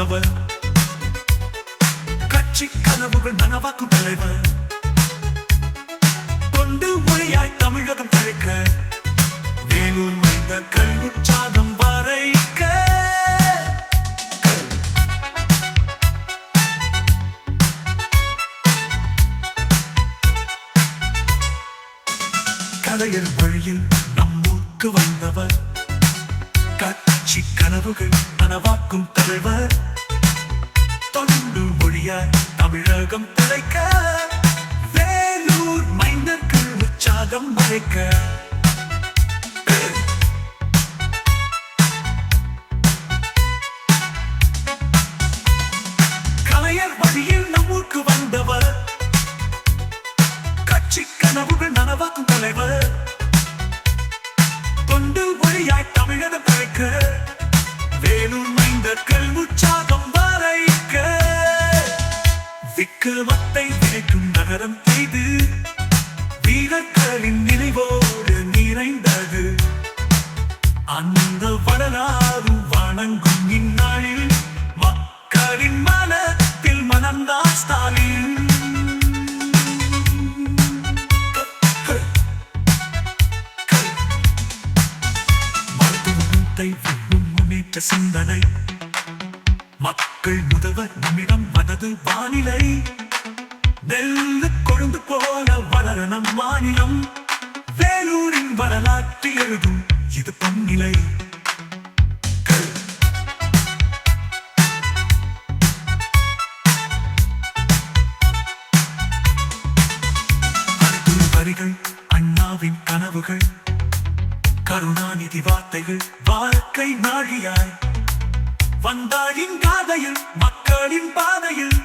வந்தவர் கட்சி கனவுகள் நனவாக்கும் தலைவர். கொண்டு மொழியாய் தமிழகம் தழைக்க. வேலூர் மைந்த கல்விச்சாதம் வரைக்க. கலையர் வழியில் நம்மூருக்கு வந்தவர். கட்சி கனவுகள் நனவாக்கும் தலைவர். தொண்டு மொழியாய் தமிழகம் திளைக்க. வேலூர் மைந்தர்கள் உற்சாகம் மறைக்க. வேலூர் மைந்தர்கள் உற்சாகம் வரைக்க. விக்கிரமத்தை விளைக்கும் நகரம் செய்து வீரர்களின் நினைவோடு நிறைந்தது. அந்த வரலாறு வணங்கும் இந்நாளில் மக்களின் மனத்தில் மனம்தான் ஸ்டாலின். Thank you. முன்னேற்ற சிந்தனை. மக்கள் முதல்வர் நம்மிடம் மனது வானிலை. நெல்லு கொழுந்து போல வளர நம் மாநிலம். வேலூரின் வரலாற்று எழுதும் இது பன்னிலை. வரிகள் அண்ணாவின் கனவுகள். கருணாநிதி வார்த்தைகள் வாழ்க்கை நாழியாய். வந்தாளின் காதையில் மக்களின் பாதையில்